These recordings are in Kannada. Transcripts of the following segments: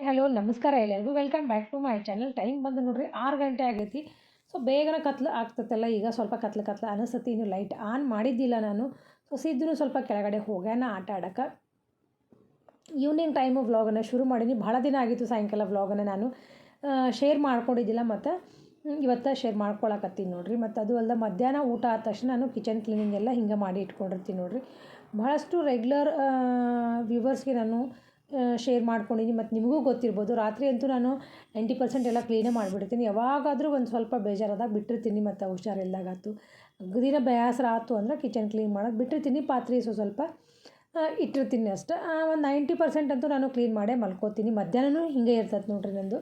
ಹಲೋ ನಮಸ್ಕಾರ ಎಲ್ಲರಿಗೂ. Welcome back to my channel time ಬಂದು ನೋಡ್ರಿ ಆರು ಗಂಟೆ ಆಗೈತಿ. ಸೊ ಬೇಗನ ಕತ್ಲು ಆಗ್ತತ್ತಲ್ಲ ಈಗ ಸ್ವಲ್ಪ ಕತ್ಲು ಕತ್ಲು ಅನಿಸ್ತತಿ, ಇನ್ನು ಲೈಟ್ ಆನ್ ಮಾಡಿದ್ದಿಲ್ಲ ನಾನು. ಸೊ ಸಿದ್ದು ಸ್ವಲ್ಪ ಕೆಳಗಡೆ ಹೋಗ್ಯಾನ ಆಟ ಆಡೋಕೆ. ಈವ್ನಿಂಗ್ ಟೈಮು ವ್ಲಾಗನ್ನು ಶುರು ಮಾಡೀನಿ. ಭಾಳ ದಿನ ಆಗಿತ್ತು ಸಾಯಂಕಾಲ ವ್ಲಾಗನ್ನು ನಾನು. ಶೇರ್ ಮಾಡ್ಕೊಂಡಿದ್ದಿಲ್ಲ ಮತ್ತು ಇವತ್ತು ಶೇರ್ ಮಾಡ್ಕೊಳಕತ್ತೀನಿ ನೋಡ್ರಿ. ಮತ್ತು ಅದು ಅಲ್ಲದೆ ಮಧ್ಯಾಹ್ನ ಊಟ ಆದ ತಕ್ಷಣ ನಾನು ಕಿಚನ್ ಕ್ಲೀನಿಂಗ್ ಎಲ್ಲ ಹಿಂಗೆ ಮಾಡಿ ಇಟ್ಕೊಂಡಿರ್ತೀನಿ ನೋಡ್ರಿ. ಭಾಳಷ್ಟು ರೆಗ್ಯುಲರ್ ವ್ಯೂವರ್ಸ್ಗೆ ನಾನು ಶೇರ್ ಮಾಡ್ಕೊಂಡಿದ್ದೀನಿ. ಮತ್ತು ನಿಮಗೂ ಗೊತ್ತಿರ್ಬೋದು. ರಾತ್ರಿ ಅಂತೂ ನಾನು ನೈಂಟಿ ಪರ್ಸೆಂಟ್ ಎಲ್ಲ ಕ್ಲೀನೇ ಮಾಡಿಬಿಡ್ತೀನಿ ಯಾವಾಗಾದರೂ ಒಂದು ಸ್ವಲ್ಪ ಬೇಜಾರಾದಾಗ ಬಿಟ್ಟಿರ್ತೀನಿ ಮತ್ತು ಹುಷಾರಿಲ್ದಾಗಾತು ದಿನ ಬೇಸರ ಆಯ್ತು ಅಂದರೆ ಕಿಚನ್ ಕ್ಲೀನ್ ಮಾಡೋದು ಬಿಟ್ಟಿರ್ತೀನಿ. ಪಾತ್ರೆ ಸೊ ಸ್ವಲ್ಪ ಇಟ್ಟಿರ್ತೀನಿ ಅಷ್ಟೆ. ಒಂದು ನೈಂಟಿ ಪರ್ಸೆಂಟ್ ಅಂತೂ ನಾನು ಕ್ಲೀನ್ ಮಾಡೇ ಮಲ್ಕೋತೀನಿ. ಮಧ್ಯಾಹ್ನನೂ ಹಿಂಗೆ ಇರ್ತದೆ ನೋಡ್ರಿ ನಂದು.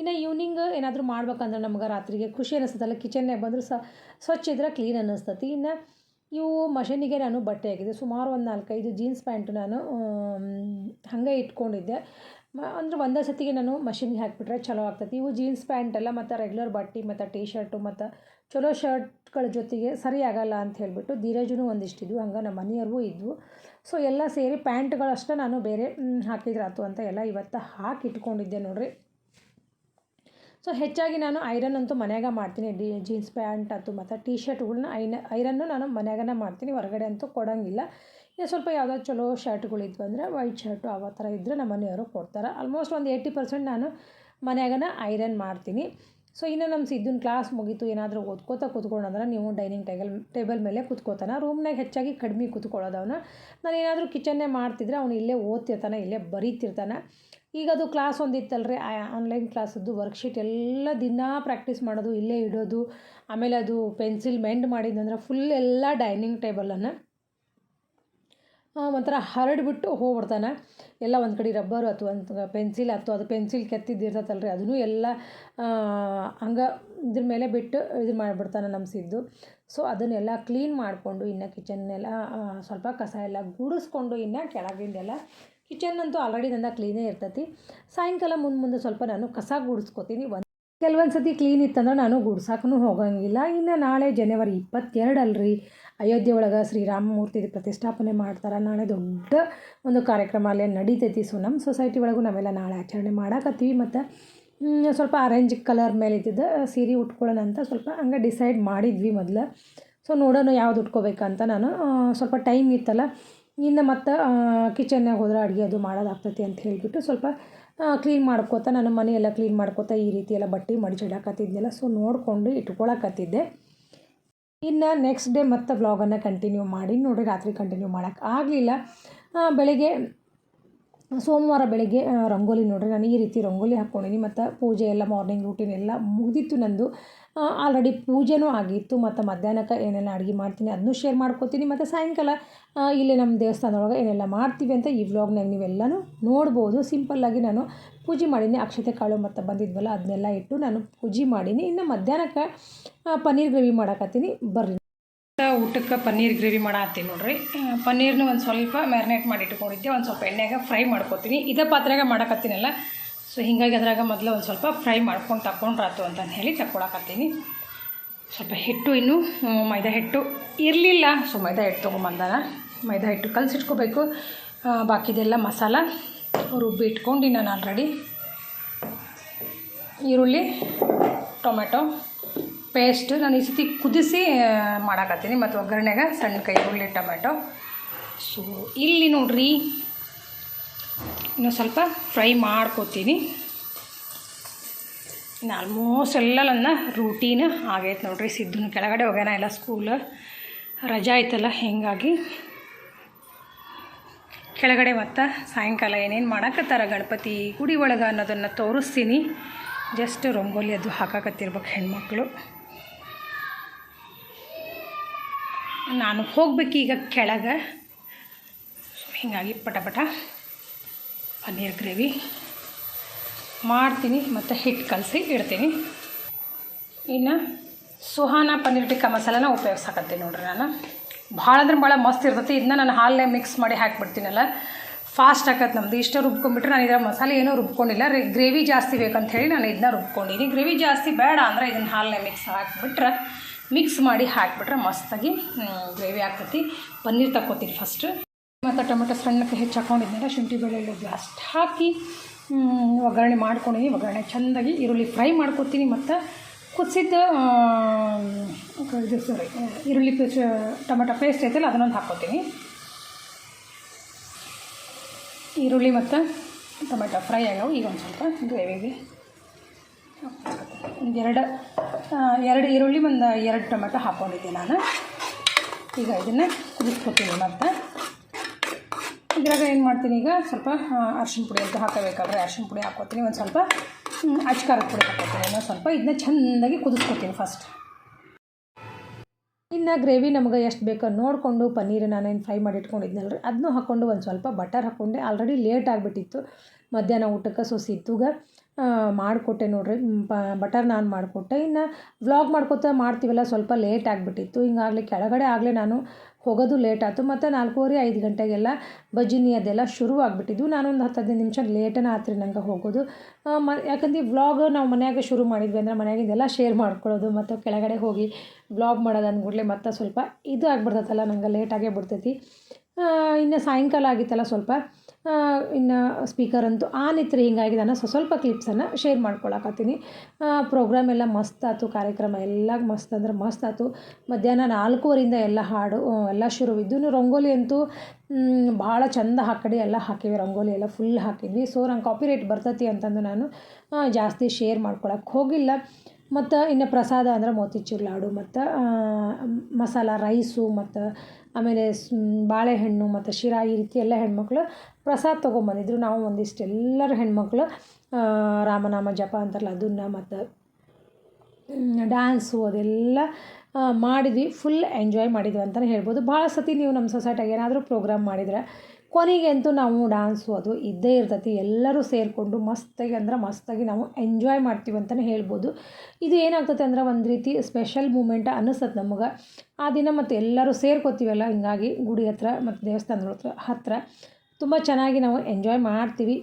ಇನ್ನು ಈವ್ನಿಂಗ್ ಏನಾದರೂ ಮಾಡ್ಬೇಕಂದ್ರೆ ನಮ್ಗೆ ರಾತ್ರಿಗೆ ಖುಷಿ ಅನ್ನಿಸ್ತದಲ್ಲ ಕಿಚನ್ನೇ ಬಂದರೂ ಸ್ವಚ್ಛ ಇದ್ರೆ ಕ್ಲೀನ್ ಅನ್ನಿಸ್ತತಿ ಇನ್ನು ಇವು ಮಷಿನಿಗೆ ನಾನು ಬಟ್ಟೆ ಹಾಕಿದ್ದೆ. ಸುಮಾರು ಒಂದು ನಾಲ್ಕೈದು ಜೀನ್ಸ್ ಪ್ಯಾಂಟ್ ನಾನು ಹಾಗೆ ಇಟ್ಕೊಂಡಿದ್ದೆ. ಮ, ಅಂದ್ರೆ ಒಂದೇ ಸತಿಗೆ ನಾನು ಮಷಿನ್ಗೆ ಹಾಕಿಬಿಟ್ರೆ ಚಲೋ ಆಗ್ತೈತಿ. ಇವು ಜೀನ್ಸ್ ಪ್ಯಾಂಟ್ ಎಲ್ಲ ಮತ್ತು ರೆಗ್ಯುಲರ್ ಬಟ್ಟೆ, ಮತ್ತು ಟೀ ಶರ್ಟು ಮತ್ತು ಚಲೋ ಶರ್ಟ್ಗಳ ಜೊತೆಗೆ ಸರಿ ಆಗಲ್ಲ ಅಂತ ಹೇಳಿಬಿಟ್ಟು ಧೀರಜನು ಒಂದಿಷ್ಟು ಇದ್ವು. ಹಂಗೆ ನಮ್ಮ ಮನೆಯವ್ರಿಗೂ ಇದ್ವು. ಸೊ ಎಲ್ಲ ಸೇರಿ ಪ್ಯಾಂಟ್ಗಳಷ್ಟೇ ನಾನು ಬೇರೆ ಹಾಕಿದ್ರಾತು ಅಂತ ಎಲ್ಲ ಇವತ್ತು ಹಾಕಿ ಇಟ್ಕೊಂಡಿದ್ದೆ ನೋಡಿರಿ. ಸೊ ಹೆಚ್ಚಾಗಿ ನಾನು ಐರನ್ ಅಂತೂ ಮನ್ಯಾಗ ಮಾಡ್ತೀನಿ. ಡಿ ಜೀನ್ಸ್ ಪ್ಯಾಂಟ್ ಅಥವಾ ಮತ್ತು ಟೀ ಶರ್ಟ್ಗಳನ್ನ ಐನ ಐರನ್ನು ನಾನು ಮನ್ಯಾಗನೇ ಮಾಡ್ತೀನಿ. ಹೊರಗಡೆ ಅಂತೂ ಕೊಡೋಂಗಿಲ್ಲ. ಇನ್ನು ಸ್ವಲ್ಪ ಯಾವುದೋ ಚಲೋ ಶರ್ಟ್ಗಳಿದ್ವು ಅಂದರೆ ವೈಟ್ ಶರ್ಟು ಆ ಥರ ಇದ್ದರೆ ನಮ್ಮ ಮನೆಯವರು ಕೊಡ್ತಾರೆ. ಆಲ್ಮೋಸ್ಟ್ ಒಂದು ಏಯ್ಟಿ ಪರ್ಸೆಂಟ್ ನಾನು ಮನ್ಯಾಗನ ಐರನ್ ಮಾಡ್ತೀನಿ. ಸೊ ಇನ್ನು ನಮ್ಮ ಸಿದ್ದನ ಕ್ಲಾಸ್ ಮುಗೀತು. ಏನಾದರೂ ಓದ್ಕೋತಾ ಕೂತ್ಕೊಂಡಂದ್ರೆ ನೀವು ಡೈನಿಂಗ್ ಟೇಬಲ್ ಟೇಬಲ್ ಮೇಲೆ ಕೂತ್ಕೋತಾನೆ. ರೂಮ್ನಾಗ ಹೆಚ್ಚಾಗಿ ಕಡಿಮೆ ಕೂತ್ಕೊಳ್ಳೋದು ನಾನು ಏನಾದರೂ ಕಿಚನ್ನೇ ಮಾಡ್ತಿದ್ರೆ ಅವನು ಇಲ್ಲೇ ಓದ್ತಿರ್ತಾನೆ, ಇಲ್ಲೇ ಬರೀತಿರ್ತಾನೆ. ಈಗ ಅದು ಕ್ಲಾಸ್ ಒಂದಿತ್ತಲ್ರಿ ಆನ್ಲೈನ್ ಕ್ಲಾಸದ್ದು ವರ್ಕ್ಶೀಟ್ ಎಲ್ಲ ದಿನ ಪ್ರಾಕ್ಟೀಸ್ ಮಾಡೋದು, ಇಲ್ಲೇ ಇಡೋದು, ಆಮೇಲೆ ಅದು ಪೆನ್ಸಿಲ್ ಮೆಂಡ್ ಮಾಡಿದ್ದಂದ್ರೆ ಫುಲ್ ಎಲ್ಲ ಡೈನಿಂಗ್ ಟೇಬಲನ್ನು ಒಂಥರ ಹರಡ್ಬಿಟ್ಟು ಹೋಗ್ಬಿಡ್ತಾನೆ. ಎಲ್ಲ ಒಂದು ಕಡೆ ರಬ್ಬರು ಅಥವಾ ಒಂದು ಪೆನ್ಸಿಲ್ ಅಥವಾ ಅದು ಪೆನ್ಸಿಲ್ ಕೆತ್ತಿದ್ದು ರೀ ಅದನ್ನು ಎಲ್ಲ ಹಂಗೆ ಇದ್ರ ಮೇಲೆ ಬಿಟ್ಟು ಇದು ಮಾಡಿಬಿಡ್ತಾನೆ ನಮ್ಮ ಸಿದ್ದು ಸೊ ಅದನ್ನೆಲ್ಲ ಕ್ಲೀನ್ ಮಾಡಿಕೊಂಡು ಇನ್ನು ಕಿಚನ್ನೆಲ್ಲ ಸ್ವಲ್ಪ ಕಸ ಎಲ್ಲ ಗುಡಿಸ್ಕೊಂಡು ಇನ್ನು ಕೆಳಗಿಂದೆಲ್ಲ ಕಿಚನ್ ಅಂತೂ ಆಲ್ರೆಡಿ ನನ್ನ ಕ್ಲೀನೇ ಇರ್ತೈತಿ. ಸಾಯಂಕಾಲ ಮುಂದೆ ಮುಂದೆ ಸ್ವಲ್ಪ ನಾನು ಕಸ ಗುಡಿಸ್ಕೊತೀನಿ. ಒಂದು ಕೆಲವೊಂದು ಸತಿ ಕ್ಲೀನ್ ಇತ್ತಂದ್ರೆ ನಾನು ಗುಡ್ಸಾಕೂ ಹೋಗಂಗಿಲ್ಲ. ಇನ್ನು ನಾಳೆ ಜನವರಿ ಇಪ್ಪತ್ತೆರಡು ಅಲ್ರಿ ಅಯೋಧ್ಯೆ ಒಳಗೆ ಶ್ರೀರಾಮಮೂರ್ತಿ ಪ್ರತಿಷ್ಠಾಪನೆ ಮಾಡ್ತಾರೆ. ನಾಳೆ ದೊಡ್ಡ ಒಂದು ಕಾರ್ಯಕ್ರಮ ಅಲ್ಲೇ ನಡೀತೈತಿ. ಸೊ ನಮ್ಮ ಸೊಸೈಟಿ ಒಳಗೂ ನಾವೆಲ್ಲ ನಾಳೆ ಆಚರಣೆ ಮಾಡಾಕತ್ತೀವಿ. ಮತ್ತು ಸ್ವಲ್ಪ ಆರೆಂಜ್ ಕಲರ್ ಮೇಲೆ ಇದ್ದಿದ್ದ ಸೀರೆ ಉಟ್ಕೊಳ್ಳೋಣ ಅಂತ ಸ್ವಲ್ಪ ಹಂಗೆ ಡಿಸೈಡ್ ಮಾಡಿದ್ವಿ ಮೊದಲು. ಸೊ ನೋಡೋಣ ಯಾವ್ದು ಉಟ್ಕೋಬೇಕಂತ ನಾನು ಸ್ವಲ್ಪ ಟೈಮ್ ಇತ್ತಲ್ಲ. ಇನ್ನು ಮತ್ತು ಕಿಚನ್ನಾಗ ಹೋದ್ರೆ ಅಡುಗೆ ಅದು ಮಾಡೋದಾಗ್ತೈತಿ ಅಂತ ಹೇಳಿಬಿಟ್ಟು ಸ್ವಲ್ಪ ಕ್ಲೀನ್ ಮಾಡ್ಕೋತ ನಾನು ಮನೆಯೆಲ್ಲ ಕ್ಲೀನ್ ಮಾಡ್ಕೋತ ಈ ರೀತಿ ಎಲ್ಲ ಬಟ್ಟೆ ಮಡಿಚಿಡಾಕತ್ತಿದ್ನೆಲ್ಲ ಸೊ ನೋಡಿಕೊಂಡು ಇಟ್ಕೊಳಕತ್ತಿದ್ದೆ. ಇನ್ನು ನೆಕ್ಸ್ಟ್ ಡೇ ಮತ್ತೆ ವ್ಲಾಗನ್ನು ಕಂಟಿನ್ಯೂ ಮಾಡಿ ನೋಡಿ ರಾತ್ರಿ ಕಂಟಿನ್ಯೂ ಮಾಡೋಕ್ಕೆ ಆಗಲಿಲ್ಲ. ಬೆಳಗ್ಗೆ, ಸೋಮವಾರ ಬೆಳಗ್ಗೆ ರಂಗೋಲಿ ನೋಡಿರಿ, ನಾನು ಈ ರೀತಿ ರಂಗೋಲಿ ಹಾಕ್ಕೊಂಡೀನಿ, ಮತ್ತು ಪೂಜೆ ಎಲ್ಲ ಮಾರ್ನಿಂಗ್ ರೂಟೀನ್ ಎಲ್ಲ ಮುಗಿದಿತ್ತು ನಂದು. ಆಲ್ರೆಡಿ ಪೂಜೆನೂ ಆಗಿತ್ತು, ಮತ್ತು ಮಧ್ಯಾಹ್ನಕ್ಕೆ ಏನೆಲ್ಲ ಅಡುಗೆ ಮಾಡ್ತೀನಿ ಅದನ್ನೂ ಶೇರ್ ಮಾಡ್ಕೋತೀನಿ, ಮತ್ತು ಸಾಯಂಕಾಲ ಇಲ್ಲಿ ನಮ್ಮ ದೇವಸ್ಥಾನದೊಳಗೆ ಏನೆಲ್ಲ ಮಾಡ್ತೀವಿ ಅಂತ ಈ ವ್ಲಾಗ್ನಾಗ ನೀವೆಲ್ಲನೂ ನೋಡ್ಬೋದು. ಸಿಂಪಲ್ಲಾಗಿ ನಾನು ಪೂಜೆ ಮಾಡೀನಿ, ಅಕ್ಷತೆ ಕಾಳು ಮತ್ತು ಬಂದಿದ್ವಲ್ಲ ಅದನ್ನೆಲ್ಲ ಇಟ್ಟು ನಾನು ಪೂಜೆ ಮಾಡೀನಿ. ಇನ್ನು ಮಧ್ಯಾಹ್ನಕ್ಕೆ ಪನ್ನೀರ್ ಗ್ರೇವಿ ಮಾಡಕತ್ತೀನಿ. ಬರ್ರಿ. ಊಟಕ್ಕೆ ಪನ್ನೀರ್ ಗ್ರೇವಿ ಮಾಡತ್ತೀನಿ ನೋಡ್ರಿ. ಪನ್ನೀರ್ನ ಒಂದು ಸ್ವಲ್ಪ ಮ್ಯಾರಿನೇಟ್ ಮಾಡಿ ಇಟ್ಕೊಂಡಿದ್ದೆ, ಒಂದು ಸ್ವಲ್ಪ ಎಣ್ಣೆಗೆ ಫ್ರೈ ಮಾಡ್ಕೊತೀನಿ. ಇದೇ ಪಾತ್ರೆಗೆ ಮಾಡಕತ್ತೀನಲ್ಲ ಸೊ ಹೀಗಾಗಿ ಅದ್ರಾಗ ಮೊದಲು ಒಂದು ಸ್ವಲ್ಪ ಫ್ರೈ ಮಾಡ್ಕೊಂಡು ತಗೊಂಡ್ರಾತು ಅಂತ ಹೇಳಿ ತಗೊಳಕತ್ತೀನಿ ಸ್ವಲ್ಪ ಹಿಟ್ಟು ಇನ್ನೂ ಮೈದಾ ಹಿಟ್ಟು ಇರಲಿಲ್ಲ. ಸೊ ಮೈದಾ ಹಿಟ್ಟು ತೊಗೊಂಬಂದಾನ. ಮೈದಾ ಹಿಟ್ಟು ಕಲಸಿಟ್ಕೋಬೇಕು. ಬಾಕಿದೆಲ್ಲ ಮಸಾಲ ರುಬ್ಬಿ ಇಟ್ಕೊಂಡು ನಾನು ಆಲ್ರೆಡಿ ಈರುಳ್ಳಿ, ಟೊಮೆಟೊ ಪೇಸ್ಟ್ ನಾನು ಈ ಸತಿ ಕುದಿಸಿ ಮಾಡಾಕತ್ತೀನಿ. ಮತ್ತು ಒಗ್ಗರಣೆಗೆ ಸಣ್ಣ ಕೈ ಈರುಳ್ಳಿ, ಟೊಮೆಟೊ. ಸೊ ಇಲ್ಲಿ ನೋಡ್ರಿ ಇನ್ನು ಸ್ವಲ್ಪ ಫ್ರೈ ಮಾಡ್ಕೋತೀನಿ. ಇನ್ನು ಆಲ್ಮೋಸ್ಟ್ ಎಲ್ಲ ನನ್ನ ರೂಟೀನ್ ಆಗೈತೆ ನೋಡಿರಿ. ಸಿದ್ಧ ಕೆಳಗಡೆ ಹೋಗ್ಯಾನ ಎಲ್ಲ ಸ್ಕೂಲ್ ರಜಾ ಆಯ್ತಲ್ಲ, ಹೀಗಾಗಿ ಕೆಳಗಡೆ ಮತ್ತು ಸಾಯಂಕಾಲ ಏನೇನು ಮಾಡಕತ್ತಾರ ಗಣಪತಿ ಗುಡಿ ಒಳಗೆ ಅನ್ನೋದನ್ನು ತೋರಿಸ್ತೀನಿ. ಜಸ್ಟ್ ರಂಗೋಲಿ ಅದು ಹಾಕಕತ್ತಿರ್ಬೇಕು ಹೆಣ್ಮಕ್ಳು. ನಾನು ಹೋಗ್ಬೇಕೀಗ ಕೆಳಗೆ. ಹೀಗಾಗಿ ಪಟ ಪಟ ಪನ್ನೀರ್ ಗ್ರೇವಿ. ಮಾಡ್ತೀನಿ, ಮತ್ತು ಹಿಟ್ಟು ಕಲಸಿ ಇಡ್ತೀನಿ. ಇನ್ನು ಸುಹಾನ ಪನ್ನೀರ್ ಟಿಕ್ಕ ಮಸಾಲನ ಉಪಯೋಗಿಸಾಕತ್ತೀನಿ ನೋಡ್ರಿ ನಾನು. ಭಾಳ ಅಂದ್ರೆ ಭಾಳ ಮಸ್ತ್ ಇರ್ತೈತಿ. ಇದನ್ನ ನಾನು ಹಾಲನ್ನೇ ಮಿಕ್ಸ್ ಮಾಡಿ ಹಾಕಿಬಿಡ್ತೀನಲ್ಲ. ಫಾಸ್ಟ್ ಆಗತ್ತೆ ನಮ್ಮದು ಇಷ್ಟ ರುಬ್ಕೊಂಡ್ಬಿಟ್ರೆ ನಾನು ಇದರ ಮಸಾಲೆ ಏನೂ ರುಬ್ಕೊಂಡಿಲ್ಲ. ಗ್ರೇವಿ ಜಾಸ್ತಿ ಬೇಕಂತ ಹೇಳಿ ನಾನು ಇದನ್ನ ರುಬ್ಕೊಂಡಿನಿ. ಗ್ರೇವಿ ಜಾಸ್ತಿ ಬೇಡ ಅಂದರೆ ಇದನ್ನ ಹಾಲನ್ನೇ ಮಿಕ್ಸ್ ಹಾಕಿಬಿಟ್ರೆ ಮಿಕ್ಸ್ ಮಾಡಿ ಹಾಕಿಬಿಟ್ರೆ ಮಸ್ತಾಗಿ ಗ್ರೇವಿ ಆಗ್ತೈತಿ. ಪನ್ನೀರ್ ತಕ್ಕೋತೀನಿ ಫಸ್ಟ್ ಮತ್ತು ಟೊಮೆಟೊ ಸಣ್ಣಕ್ಕೆ ಹೆಚ್ಚು ಹಾಕೊಂಡಿದ್ನಲ್ಲ, ಶುಂಠಿ ಬೆಳ್ಳುಳ್ಳಿ ಅಷ್ಟು ಹಾಕಿ ಒಗ್ಗರಣೆ ಮಾಡ್ಕೊಂಡಿನಿ ಒಗ್ಗರಣೆ ಚೆಂದಾಗಿ ಈರುಳ್ಳಿ ಫ್ರೈ ಮಾಡ್ಕೊತೀನಿ ಮತ್ತು ಕುದಿಸಿದ್ದು ಇದು ಸಾರಿ ಈರುಳ್ಳಿ ಪೇಸ್ಟ್, ಟೊಮೆಟೊ ಪೇಸ್ಟ್ ಐತಲ್ಲ, ಅದನ್ನೊಂದು ಹಾಕ್ಕೊತೀನಿ ಈರುಳ್ಳಿ ಮತ್ತು ಟೊಮೆಟೊ ಫ್ರೈ ಆಗ್ಯಾವ ಈಗ ಒಂದು ಸ್ವಲ್ಪ ಗ್ರೇವಿಗೆ ಒಂದು ಎರಡು ಎರಡು ಈರುಳ್ಳಿ, ಒಂದು ಎರಡು ಟೊಮೆಟೊ ಹಾಕ್ಕೊಂಡಿದ್ದೀನಿ ನಾನು. ಈಗ ಇದನ್ನು ಕುದಿಸ್ಕೊತೀನಿ ಮತ್ತು. ಇದ್ರಾಗ ಏನು ಮಾಡ್ತೀನಿ ಈಗ, ಸ್ವಲ್ಪ ಅರ್ಶಿಣ ಪುಡಿ ಅಂತ ಹಾಕಬೇಕಾದ್ರೆ ಅರ್ಶಿಣ ಪುಡಿ ಹಾಕೋತೀನಿ ಒಂದು ಸ್ವಲ್ಪ ಅಚ್ಕಾರದ ಪುಡಿ ಹಾಕೋತೀನಿ ಇನ್ನೊಂದು ಸ್ವಲ್ಪ ಇದನ್ನ ಚೆಂದಾಗಿ ಕುದಿಸ್ಕೊತೀನಿ ಫಸ್ಟ್ ಇನ್ನು ಗ್ರೇವಿ ನಮಗೆ ಎಷ್ಟು ಬೇಕೋ ನೋಡಿಕೊಂಡು ಪನ್ನೀರ್ ನಾನೇನು ಫ್ರೈ ಮಾಡಿ ರೀ ಅದನ್ನೂ ಹಾಕ್ಕೊಂಡು ಒಂದು ಸ್ವಲ್ಪ ಬಟರ್ ಹಾಕ್ಕೊಂಡೆ ಆಲ್ರೆಡಿ ಲೇಟ್ ಆಗಿಬಿಟ್ಟಿತ್ತು. ಮಧ್ಯಾಹ್ನ ಊಟಕ್ಕೆ ಸೊ ಸಿದ್ದುಗ ಮಾಡಿಕೊಟ್ಟೆ ನೋಡ್ರಿ. ಬಟರ್ ನಾನ್ ಮಾಡಿಕೊಟ್ಟೆ. ಇನ್ನು ವ್ಲಾಗ್ ಮಾಡ್ಕೊತ ಮಾಡ್ತೀವಲ್ಲ, ಸ್ವಲ್ಪ ಲೇಟ್ ಆಗಿಬಿಟ್ಟಿತ್ತು. ಹಿಂಗಾಗಲಿ ಕೆಳಗಡೆ ಆಗಲೇ ನಾನು ಹೋಗೋದು ಲೇಟ್ ಆಯಿತು. ಮತ್ತು ನಾಲ್ಕೂವರೆ, ಐದು ಗಂಟೆಗೆಲ್ಲ ಭಜಿನಿ ಅದೆಲ್ಲ ಶುರು ಆಗಿಬಿಟ್ಟಿದ್ವು ನಾನೊಂದು ಹತ್ತು, ಹದಿನೈದು ನಿಮಿಷ ಲೇಟನ ಆತ್ರಿ ನಂಗೆ ಹೋಗೋದು. ಮ, ಯಾಕಂದ್ರೆ ವ್ಲಾಗ್ ನಾವು ಮನ್ಯಾಗ ಶುರು ಮಾಡಿದ್ವಿ ಅಂದ್ರೆ ಮನ್ಯಾಗಿಂದೆಲ್ಲ ಶೇರ್ ಮಾಡ್ಕೊಳ್ಳೋದು ಮತ್ತು ಕೆಳಗಡೆ ಹೋಗಿ ವ್ಲಾಗ್ ಮಾಡೋದು ಅಂದ್ಬಿಡ್ಲೆ ಮತ್ತು ಸ್ವಲ್ಪ ಇದು ಆಗ್ಬಿಡ್ತೈತಲ್ಲ, ನಂಗೆ ಲೇಟಾಗೇ ಬಿಡ್ತೈತಿ. ಇನ್ನು ಸಾಯಂಕಾಲ ಆಗಿತ್ತಲ್ಲ ಸ್ವಲ್ಪ. ಇನ್ನು ಸ್ಪೀಕರ್ ಅಂತೂ ಆ ಇತ್ತು ರೀ ಹಿಂಗಾಗಿ ನಾನು ಸ್ವ- ಸ್ವಲ್ಪ ಕ್ಲಿಪ್ಸನ್ನು ಶೇರ್ ಮಾಡ್ಕೊಳಕತ್ತೀನಿ. ಪ್ರೋಗ್ರಾಮ್ ಎಲ್ಲ ಮಸ್ತ್ ಆಯ್ತು ಕಾರ್ಯಕ್ರಮ ಎಲ್ಲ ಮಸ್ತ್ ಅಂದ್ರೆ ಮಸ್ತ್ ಆಯ್ತು ಮಧ್ಯಾಹ್ನ ನಾಲ್ಕೂವರೆಯಿಂದ ಎಲ್ಲ ಹಾಡು ಎಲ್ಲ ಶುರುವಿದ್ದು. ರಂಗೋಲಿ ಅಂತೂ ಭಾಳ ಚಂದ ಹಾಕಡಿ ಎಲ್ಲ ಹಾಕಿವಿ. ರಂಗೋಲಿ ಎಲ್ಲ ಫುಲ್ ಹಾಕಿದ್ವಿ. ಸೊ ನಂಗೆ ಕಾಪಿರೈಟ್ ಬರ್ತೈತಿ ಅಂತಂದು ನಾನು ಜಾಸ್ತಿ ಶೇರ್ ಮಾಡ್ಕೊಳಕ್ಕೆ ಹೋಗಿಲ್ಲ. ಮತ್ತು ಇನ್ನು ಪ್ರಸಾದ ಅಂದ್ರೆ ಮೋತಿಚೂರ್ ಲಾಡು, ಮತ್ತು ಮಸಾಲ ರೈಸು, ಮತ್ತು ಆಮೇಲೆ ಬಾಳೆಹಣ್ಣು, ಮತ್ತು ಶಿರಾ ಈ ರೀತಿ ಎಲ್ಲ ಹೆಣ್ಮಕ್ಳು ಪ್ರಸಾದ ತೊಗೊಂಬಂದಿದ್ರು. ನಾವು ಒಂದಿಷ್ಟು ಎಲ್ಲರೂ ಹೆಣ್ಮಕ್ಳು ರಾಮನಾಮ ಜಪ ಅಂತಾರಲ್ಲ, ಅದನ್ನು ಮತ್ತು ಡ್ಯಾನ್ಸು ಅದೆಲ್ಲ ಮಾಡಿದ್ವಿ ಫುಲ್ ಎಂಜಾಯ್ ಮಾಡಿದ್ವಿ ಅಂತಲೇ ಹೇಳ್ಬೋದು. ಭಾಳ ಸತಿ ನೀವು ನಮ್ಮ ಸೊಸೈಟಿಗೆ ಏನಾದರೂ ಪ್ರೋಗ್ರಾಮ್ ಮಾಡಿದ್ರೆ ಕೊನೆಗೆ ಅಂತೂ ನಾವು ಡ್ಯಾನ್ಸು ಅದು ಇದ್ದೇ ಇರ್ತೈತಿ, ಎಲ್ಲರೂ ಸೇರಿಕೊಂಡು ಮಸ್ತಾಗಿ ಅಂದ್ರೆ ಮಸ್ತಾಗಿ ನಾವು ಎಂಜಾಯ್ ಮಾಡ್ತೀವಿ ಅಂತಲೇ ಹೇಳ್ಬೋದು. ಇದು ಏನಾಗ್ತೈತೆ ಅಂದ್ರೆ ಒಂದು ರೀತಿ ಸ್ಪೆಷಲ್ ಮೂಮೆಂಟ್ ಅನ್ನಿಸ್ತದೆ ನಮಗೆ. ಆ ದಿನ ಮತ್ತು ಎಲ್ಲರೂ ಸೇರ್ಕೋತೀವಲ್ಲ, ಹಿಂಗಾಗಿ ಗುಡಿ ಹತ್ರ ಮತ್ತು ದೇವಸ್ಥಾನದ ಹತ್ರ ಹತ್ತಿರ ತುಂಬ ಚೆನ್ನಾಗಿ ನಾವು ಎಂಜಾಯ್ ಮಾಡ್ತೀವಿ.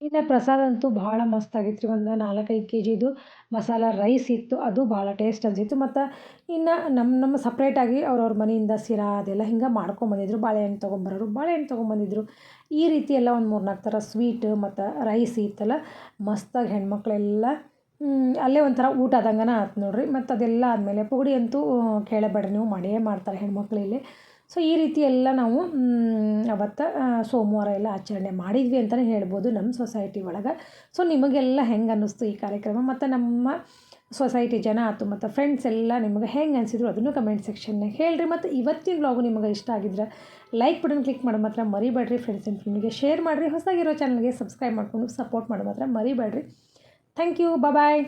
ಇನ್ನು ಪ್ರಸಾದ ಅಂತೂ ಭಾಳ ಮಸ್ತ್ ಆಗಿತ್ತು ರೀ. ಒಂದು ನಾಲ್ಕೈದು ಕೆ ಜಿದು ಮಸಾಲ ರೈಸ್ ಇತ್ತು. ಅದು ಭಾಳ ಟೇಸ್ಟ್ ಅನ್ಸಿತ್ತು. ಮತ್ತು ಇನ್ನು ನಮ್ಮ ನಮ್ಮ ಸಪ್ರೇಟಾಗಿ ಅವ್ರವ್ರ ಮನೆಯಿಂದ ಶಿರಾ ಅದೆಲ್ಲ ಹಿಂಗೆ ಮಾಡ್ಕೊಂಬಂದಿದ್ರು ಬಾಳೆಹಣ್ಣು ತೊಗೊಂಬರೋರು ಬಾಳೆಹಣ್ಣು ತೊಗೊಂಬಂದಿದ್ರು ಈ ರೀತಿ ಎಲ್ಲ ಒಂದು ಮೂರು ನಾಲ್ಕು ಥರ ಸ್ವೀಟ್ ಮತ್ತು ರೈಸ್ ಇತ್ತಲ್ಲ ಮಸ್ತಾಗಿ ಹೆಣ್ಮಕ್ಳೆಲ್ಲ ಅಲ್ಲೇ ಒಂಥರ ಊಟ ಆದಂಗನ ಆಯ್ತು ನೋಡ್ರಿ. ಮತ್ತು ಅದೆಲ್ಲ ಆದಮೇಲೆ ಪುಗಡಿ ಅಂತೂ ಕೇಳಬೇಡ್ರಿ. ನೀವು ಮಾಡೇ ಮಾಡ್ತಾರೆ ಹೆಣ್ಮಕ್ಳು ಇಲ್ಲಿ ಸೊ ಈ ರೀತಿ ಎಲ್ಲ ನಾವು ಅವತ್ತು ಸೋಮವಾರ ಎಲ್ಲ ಆಚರಣೆ ಮಾಡಿದ್ವಿ ಅಂತಲೇ ಹೇಳ್ಬೋದು ನಮ್ಮ ಸೊಸೈಟಿ ಒಳಗೆ. ಸೊ ನಿಮಗೆಲ್ಲ ಹೆಂಗೆ ಅನ್ನಿಸ್ತು ಈ ಕಾರ್ಯಕ್ರಮ? ಮತ್ತು ನಮ್ಮ ಸೊಸೈಟಿ ಜನ ಆಯ್ತು ಮತ್ತು ಫ್ರೆಂಡ್ಸ್ ಎಲ್ಲ ನಿಮಗೆ ಹೆಂಗೆ ಅನಿಸಿದ್ರು ಅದನ್ನು ಕಮೆಂಟ್ ಸೆಕ್ಷನ್ನಾಗ ಹೇಳ್ರಿ. ಮತ್ತು ಇವತ್ತಿನ ಬ್ಲಾಗು ನಿಮಗೆ ಇಷ್ಟ ಆಗಿದ್ರೆ ಲೈಕ್ ಬಟನ್ ಕ್ಲಿಕ್ ಮಾಡೋ ಮಾತ್ರ ಮರಿಬೇಡ್ರಿ ಫ್ರೆಂಡ್ಸ್ ಆ್ಯಂಡ್ ಫ್ರೆಂಡ್ಗೆ ಶೇರ್ ಮಾಡಿರಿ, ಹೊಸದಾಗಿರೋ ಚಾನಲ್ಗೆ ಸಬ್ಸ್ಕ್ರೈಬ್ ಮಾಡ್ಕೊಂಡು ಸಪೋರ್ಟ್ ಮಾಡೋ ಮಾತ್ರ ಮರಿಬೇಡ್ರಿ. Thank you bye